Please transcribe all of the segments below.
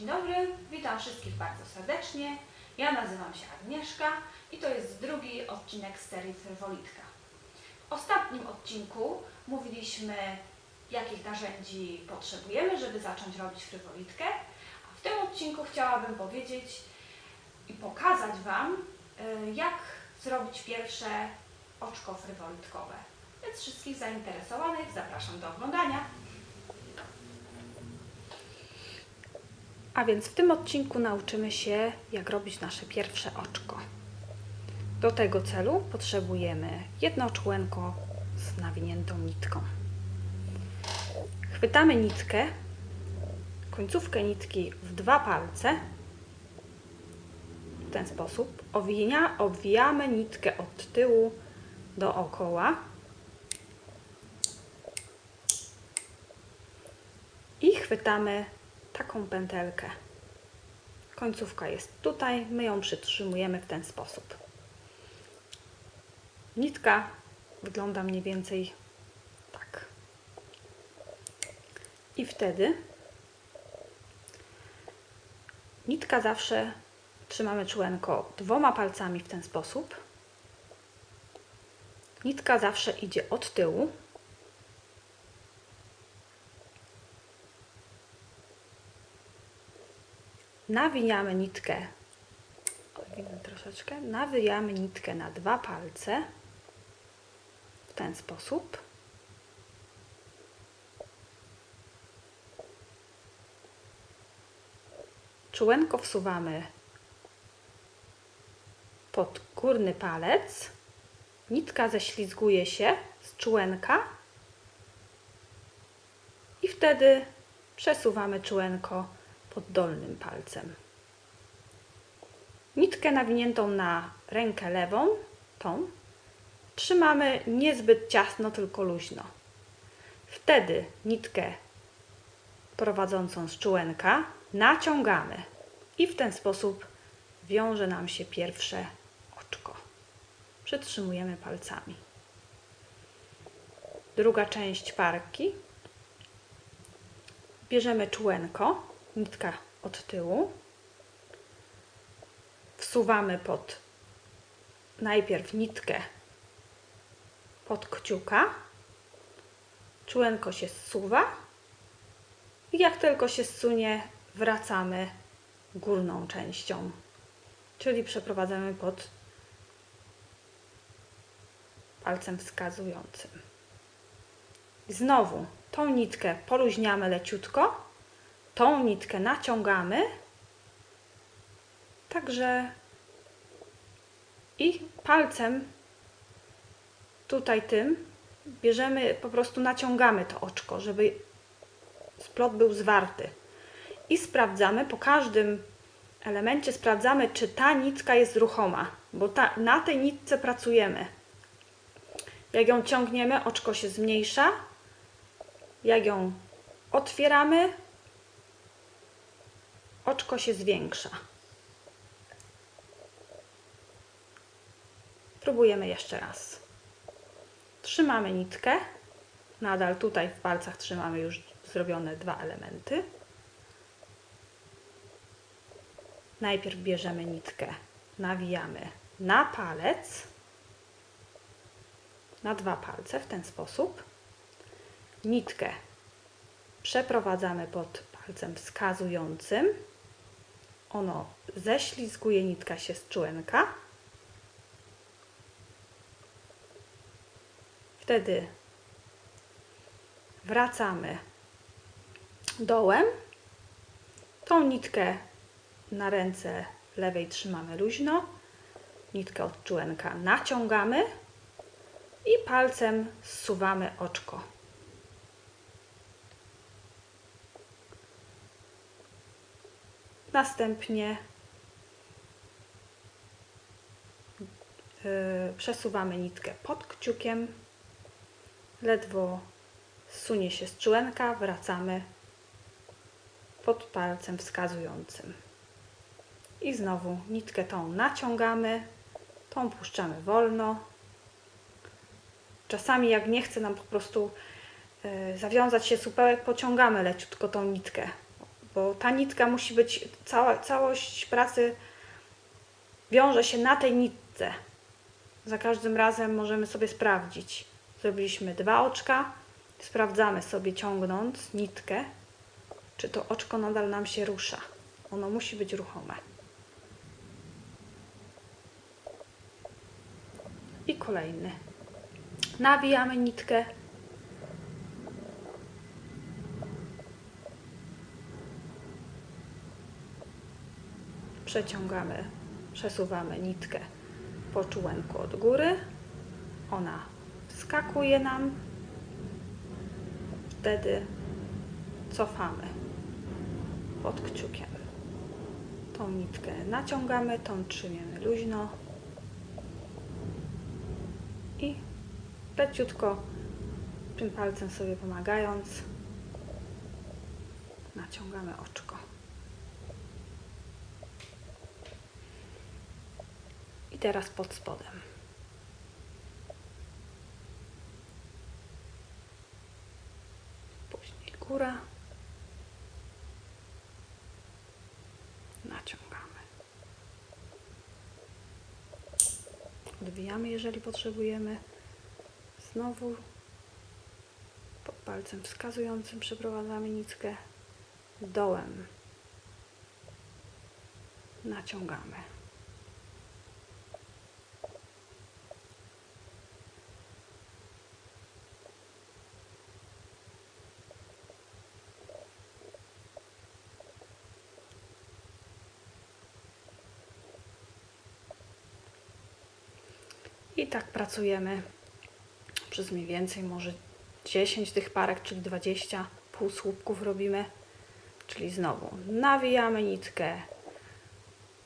Dzień dobry, witam wszystkich bardzo serdecznie. Ja nazywam się Agnieszka i to jest drugi odcinek z serii Frywolitka. W ostatnim odcinku mówiliśmy, jakich narzędzi potrzebujemy, żeby zacząć robić frywolitkę, a w tym odcinku chciałabym powiedzieć i pokazać Wam, y, jak zrobić pierwsze oczko frywolitkowe. Więc wszystkich zainteresowanych zapraszam do oglądania. A więc w tym odcinku nauczymy się, jak robić nasze pierwsze oczko. Do tego celu potrzebujemy jedno człenko z nawiniętą nitką. Chwytamy nitkę, końcówkę nitki w dwa palce. W ten sposób owija, obwijamy nitkę od tyłu dookoła. I chwytamy taką pętelkę. Końcówka jest tutaj, my ją przytrzymujemy w ten sposób. Nitka wygląda mniej więcej tak. I wtedy nitka zawsze trzymamy człenko dwoma palcami w ten sposób. Nitka zawsze idzie od tyłu. Nawijamy nitkę, troszeczkę, nawijamy nitkę na dwa palce w ten sposób. Czółenko wsuwamy pod górny palec. Nitka ześlizguje się z czółenka i wtedy przesuwamy czółenko pod dolnym palcem. Nitkę nawiniętą na rękę lewą, tą, trzymamy niezbyt ciasno, tylko luźno. Wtedy nitkę prowadzącą z czółenka naciągamy i w ten sposób wiąże nam się pierwsze oczko. Przytrzymujemy palcami. Druga część parki. Bierzemy czółenko, nitka od tyłu. Wsuwamy pod najpierw nitkę pod kciuka. Czółenko się zsuwa. I jak tylko się zsunie, wracamy górną częścią, czyli przeprowadzamy pod palcem wskazującym. Znowu tą nitkę poluźniamy leciutko, tą nitkę naciągamy, także i palcem tutaj tym bierzemy, po prostu naciągamy to oczko, żeby splot był zwarty. I sprawdzamy, po każdym elemencie sprawdzamy, czy ta nitka jest ruchoma, bo ta, na tej nitce pracujemy. Jak ją ciągniemy, oczko się zmniejsza. Jak ją otwieramy, oczko się zwiększa. Próbujemy jeszcze raz. Trzymamy nitkę. Nadal tutaj w palcach trzymamy już zrobione dwa elementy. Najpierw bierzemy nitkę, nawijamy na palec, na dwa palce w ten sposób. Nitkę przeprowadzamy pod palcem wskazującym. Ono ześlizguje, nitka się z człenka. Wtedy wracamy dołem. Tą nitkę na ręce lewej trzymamy luźno. Nitkę od człenka naciągamy i palcem zsuwamy oczko. Następnie yy, przesuwamy nitkę pod kciukiem. Ledwo zsunie się z człenka, wracamy pod palcem wskazującym. I znowu nitkę tą naciągamy, tą puszczamy wolno. Czasami jak nie chce nam po prostu y, zawiązać się supełek, pociągamy leciutko tą nitkę. Bo ta nitka musi być, cała, całość pracy wiąże się na tej nitce. Za każdym razem możemy sobie sprawdzić. Zrobiliśmy dwa oczka, sprawdzamy sobie ciągnąc nitkę, czy to oczko nadal nam się rusza. Ono musi być ruchome. I kolejny. Nawijamy nitkę. Przeciągamy, przesuwamy nitkę po czółenku od góry. Ona wskakuje nam. Wtedy cofamy pod kciukiem. Tą nitkę naciągamy, tą trzymiemy luźno i leciutko tym palcem sobie pomagając naciągamy oczko. Teraz pod spodem. Później góra. Naciągamy. Odwijamy, jeżeli potrzebujemy. Znowu pod palcem wskazującym przeprowadzamy nitkę dołem. Naciągamy. I tak pracujemy przez mniej więcej może 10 tych parek, czyli 20 półsłupków robimy. Czyli znowu nawijamy nitkę,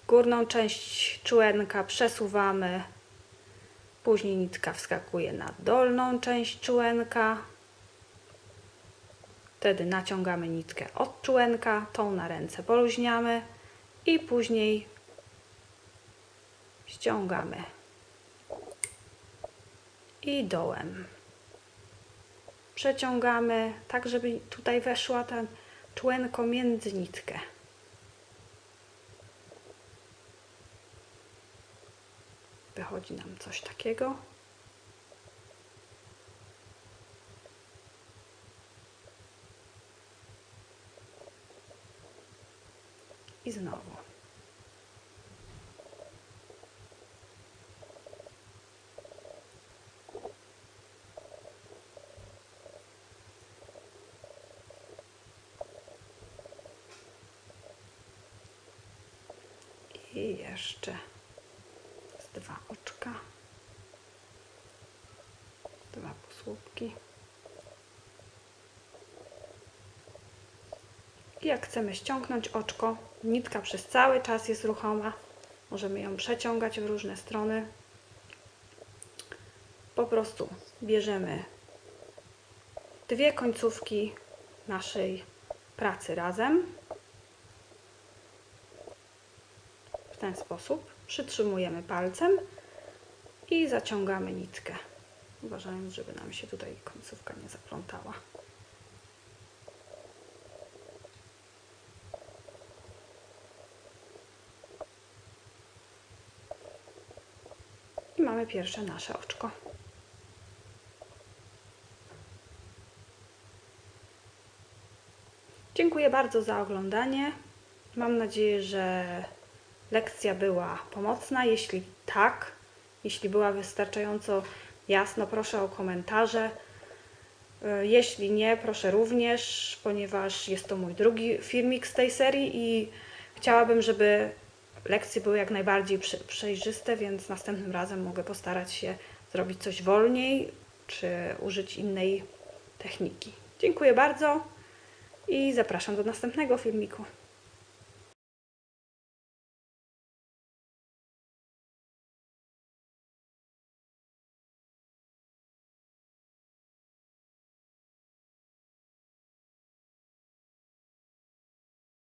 górną część człenka przesuwamy, później nitka wskakuje na dolną część człenka. Wtedy naciągamy nitkę od człenka, tą na ręce poluźniamy i później ściągamy i dołem. Przeciągamy tak, żeby tutaj weszła ta człenko między nitkę. Wychodzi nam coś takiego. I znowu. I jeszcze z dwa oczka. Dwa półsłupki. I jak chcemy ściągnąć oczko, nitka przez cały czas jest ruchoma. Możemy ją przeciągać w różne strony. Po prostu bierzemy dwie końcówki naszej pracy razem w ten sposób. Przytrzymujemy palcem i zaciągamy nitkę, uważając, żeby nam się tutaj końcówka nie zaplątała. I mamy pierwsze nasze oczko. Dziękuję bardzo za oglądanie. Mam nadzieję, że lekcja była pomocna. Jeśli tak, jeśli była wystarczająco jasno, proszę o komentarze. Y, Jeśli nie, proszę również, ponieważ jest to mój drugi filmik z tej serii i chciałabym, żeby lekcje były jak najbardziej prze- przejrzyste, więc następnym razem mogę postarać się zrobić coś wolniej czy użyć innej techniki. Dziękuję bardzo i zapraszam do następnego filmiku.